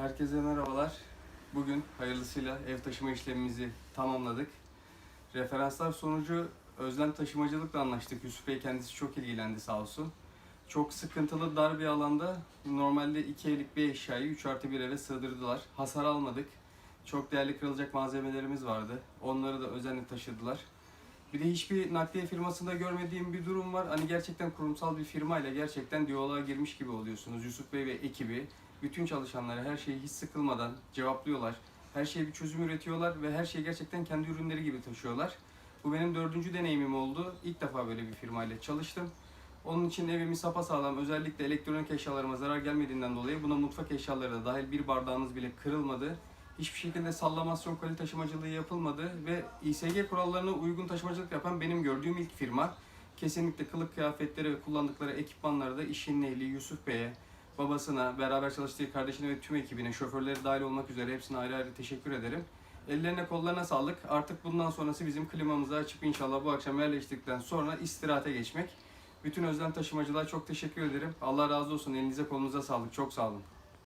Herkese merhabalar. Bugün hayırlısıyla ev taşıma işlemimizi tamamladık. Referanslar sonucu Özlem Taşımacılık'la anlaştık. Yusuf Bey kendisi çok ilgilendi sağ olsun. Çok sıkıntılı dar bir alanda normalde iki evlik bir eşyayı 3 artı bir eve sığdırdılar. Hasar almadık. Çok değerli kırılacak malzemelerimiz vardı. Onları da özenle taşıdılar. Bir de hiçbir nakliye firmasında görmediğim bir durum var. Hani gerçekten kurumsal bir firmayla gerçekten diyaloğa girmiş gibi oluyorsunuz. Yusuf Bey ve ekibi bütün çalışanları her şeyi hiç sıkılmadan cevaplıyorlar. Her şeye bir çözüm üretiyorlar ve her şeyi gerçekten kendi ürünleri gibi taşıyorlar. Bu benim dördüncü deneyimim oldu. İlk defa böyle bir firmayla çalıştım. Onun için evimi sapasağlam, özellikle elektronik eşyalarıma zarar gelmediğinden dolayı buna mutfak eşyaları da dahil bir bardağınız bile kırılmadı. Hiçbir şekilde sallamasyon koli taşımacılığı yapılmadı ve İSG kurallarına uygun taşımacılık yapan benim gördüğüm ilk firma. Kesinlikle kılık kıyafetleri ve kullandıkları ekipmanları da işin ehli Yusuf Bey'e, babasına, beraber çalıştığı kardeşine ve tüm ekibine, şoförleri dahil olmak üzere hepsine ayrı ayrı teşekkür ederim. Ellerine kollarına sağlık. Artık bundan sonrası bizim klimamızı açıp inşallah bu akşam yerleştikten sonra istirahate geçmek. Bütün özlem taşımacılığa çok teşekkür ederim. Allah razı olsun. Elinize kolunuza sağlık. Çok sağ olun.